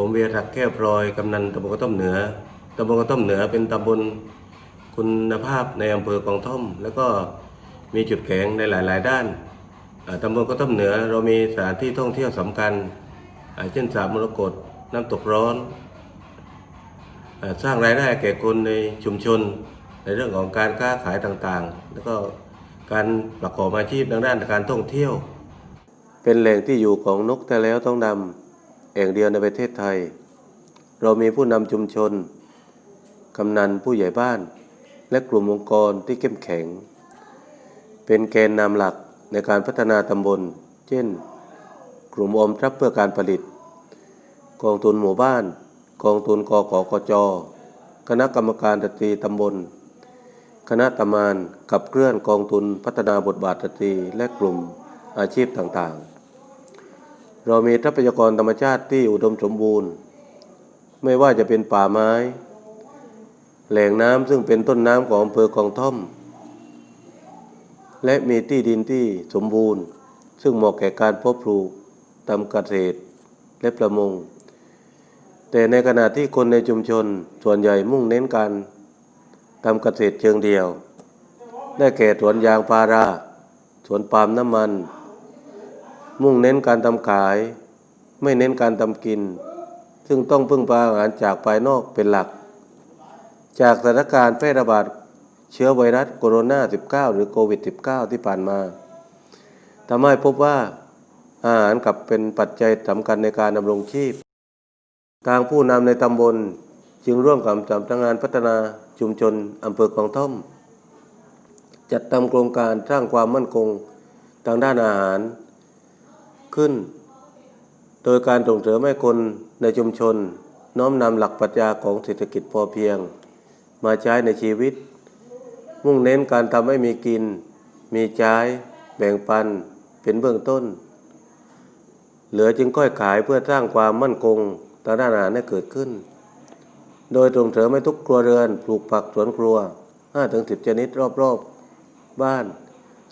ผมเวียรักแก้วพลอยกำนันตำบลกระท่อมเหนือตำบลกระท่อมเหนือเป็นตำบลคุณภาพในอำเภอกองท่อม แล้วก็มีจุดแข็งในหลาย ๆ ด้านตำบลกระท่อมเหนือเรามีสถานที่ท่องเที่ยวสำคัญเช่นสระมรกตน้ำตกร้อนสร้างรายได้แก่คนในชุมชน ในเรื่องของการค้าขายต่างๆ แล้วก็การประกอบอาชีพทางด้านการท่องเที่ยว เป็นแหล่งที่อยู่ของนกแต่แล้วต้องดำ แห่งเดียวในประเทศไทย เรามีผู้นำชุมชน กำนันผู้ใหญ่บ้าน และกลุ่มองค์กรที่เข้มแข็ง เป็นแกนนำหลักในการพัฒนาตำบล เช่น กลุ่มอมทรัพย์เพื่อการผลิต กองทุนหมู่บ้าน กองทุนกกกจ คณะกรรมการสตรีตำบล คณะตำมานขับเคลื่อนกองทุนพัฒนาบทบาทสตรีและกลุ่มอาชีพต่างๆ เรามีทรัพยากรธรรมชาติที่อุดมสมบูรณ์ ไม่ว่าจะเป็นป่าไม้ แหล่งน้ำซึ่งเป็นต้นน้ำของอำเภอกองท่อม และมีที่ดินที่สมบูรณ์ ซึ่งเหมาะแก่การเพาะปลูกทำเกษตรและประมง แต่ในขณะที่คนในชุมชนส่วนใหญ่มุ่งเน้นการทำเกษตรเชิงเดียว ได้แก่สวนยางพารา สวนปาล์มน้ำมัน มุ่งเน้นการทำขาย ไม่เน้นการทำกิน ซึ่งต้องพึ่งพาอาหารจากภายนอกเป็นหลัก จากสถานการณ์แพร่ระบาดเชื้อไวรัสโคโรนา 19 หรือโควิด -19 ที่ผ่านมาทำให้พบว่าอาหารกลับเป็นปัจจัยสำคัญในการดำรงชีพ ทางผู้นำในตำบลจึงร่วมกับสำนักงานพัฒนาชุมชนอำเภอคลองท่อม จัดทำโครงการสร้างความมั่นคงทางด้านอาหาร ขึ้น โดยการส่งเสริมให้คนในชุมชน น้อมนำหลักปรัชญาของเศรษฐกิจพอเพียง มาใช้ในชีวิต มุ่งเน้นการทำให้มีกิน มีใช้ แบ่งปันเป็นเบื้องต้น เหลือจึงค่อยขายเพื่อสร้างความมั่นคงทางด้านอาหารให้เกิดขึ้น โดยส่งเสริมให้ทุกครัวเรือนปลูกผักสวนครัว 5-10 ชนิดรอบๆบ้าน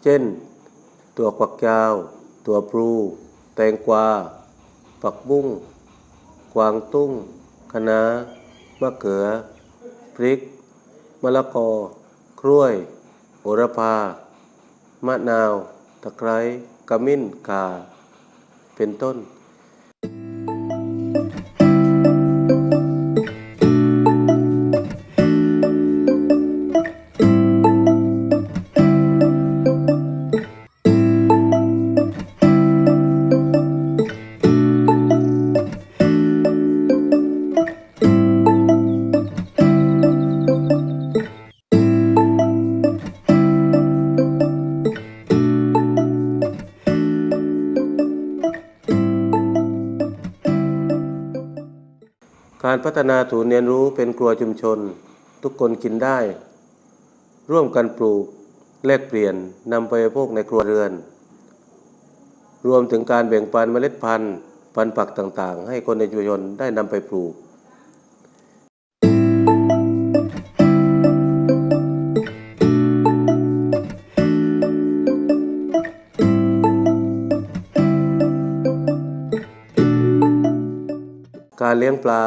เช่น ตัวฝักยาว ตัวพลู แตงกวา ผักบุ้ง กวางตุ้ง คะน้ามะเขือ พริก มะละกอ กล้วย โหระพา มะนาว ตะไคร้กระมิ้น ข่า เป็นต้น การพัฒนาศูนย์เรียนรู้เป็นครัวชุมชน ทุกคนกินได้ ร่วมกันปลูกแลกเปลี่ยนนำไปบริโภคในครัวเรือน รวมถึงการแบ่งปันเมล็ดพันธุ์ พันธุ์ผักต่างๆ ให้คนในชุมชนได้นำไปปลูกการเลี้ยงปลา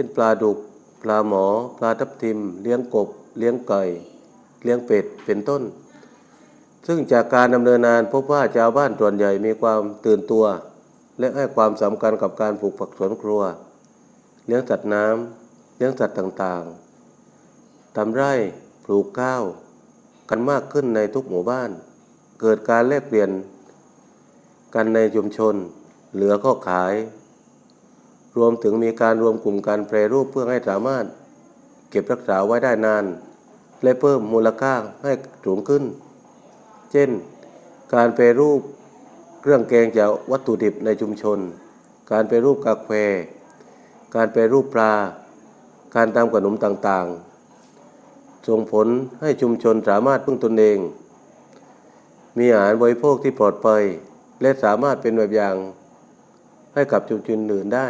ช่นปลาดุก ปลาหมอ ปลาทับทิม เลี้ยงกบ เลี้ยงไก่ เลี้ยงเป็ด เป็นต้น ซึ่งจากการดำเนินงานพบว่าชาวบ้านส่วนใหญ่มีความตื่นตัว และให้ความสำคัญกับการปลูกผักสวนครัว เลี้ยงสัตว์น้ำเลี้ยงสัตว์ต่างๆทำไร่ปลูกข้าว กันมากขึ้นในทุกหมู่บ้าน เกิดการแลกเปลี่ยนกันในชุมชน เหลือก็ขาย รวมถึงมีการรวมกลุ่มการแปรรูปเพื่อให้สามารถ เก็บรักษาไว้ได้นาน และเพิ่มมูลค่าให้สูงขึ้น เช่น การแปรรูปเครื่องแกงจากวัตถุดิบในชุมชน การแปรรูปกาแฟการแปรรูปปลา การทำขนมต่างๆ ส่งผลให้ชุมชนสามารถพึ่งตนเอง มีอาหารบริโภคที่ปลอดภัย และสามารถเป็นแบบอย่างให้กับชุมชนอื่นได้